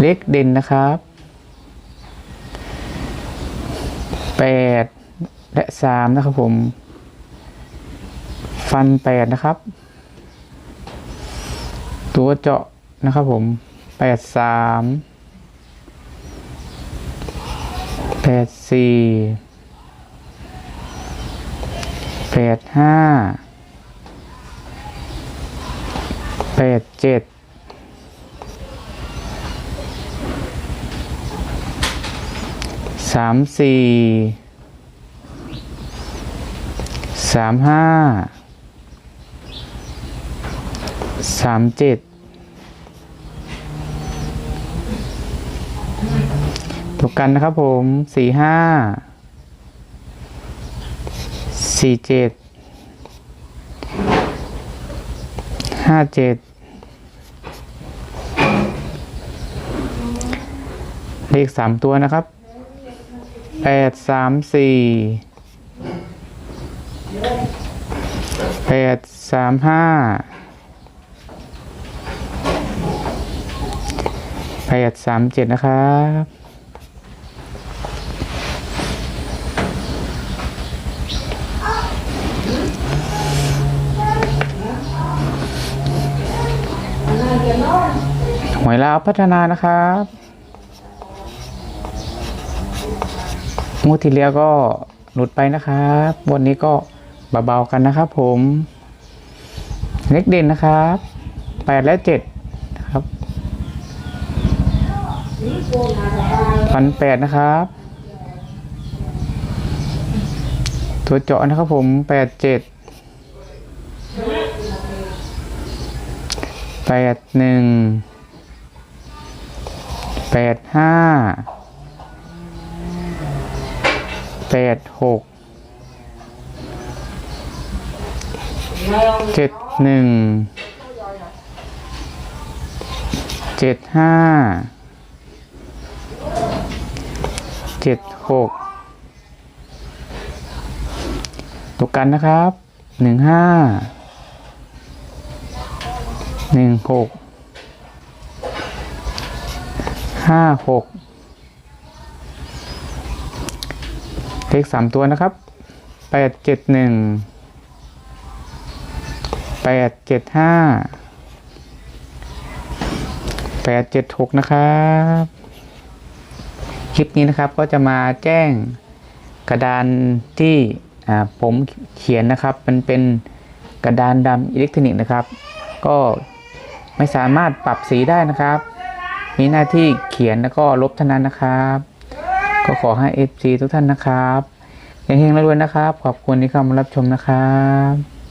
เลขเด่นนะครับแปดและสามนะครับผม ฟันแปดนะครับ ตัวเจาะนะครับผมแปดสามแปดสี่แปดห้าแปดเจ็ด สามสี่สามห้าสามเจ็ดถูกกันนะครับผมสี่ห้าสี่เจ็ดห้าเจ็ดเลขสามตัวนะครับ แปดสามสี่แปดสามห้าแปดสามเจ็ดนะครับหวยลาวพัฒนานะครับ งวดที่แล้วก็หลุดไปนะครับ วันนี้ก็เบาๆกันนะครับ ผมเล็กเด่นนะครับแปดและเจ็ดนะครับพันแปดนะครับ ตัวเจาะนะครับผมแปดเจ็ดแปดหนึ่งแปดห้า แปดหกเจ็ดหนึ่งเจ็ดห้าเจ็ดหกตัวกันนะครับหนึ่งห้าหนึ่งหกห้าหก เลขสามตัวนะครับแปดเจ็ดหนึ่งแปดเจ็ดห้าแปดเจ็ดหกนะครับ คลิปนี้นะครับก็จะมาแจ้งกระดานที่ผมเขียนนะครับ มันเป็นกระดานดำอิเล็กทรอนิกส์นะครับ ก็ไม่สามารถปรับสีได้นะครับ มีหน้าที่เขียนแล้วก็ลบเท่านั้นนะครับ ก็ขอให้ FC ทุกท่านนะครับยังเฮงรวยนะครับ ขอบคุณที่เข้ามารับชมนะครับ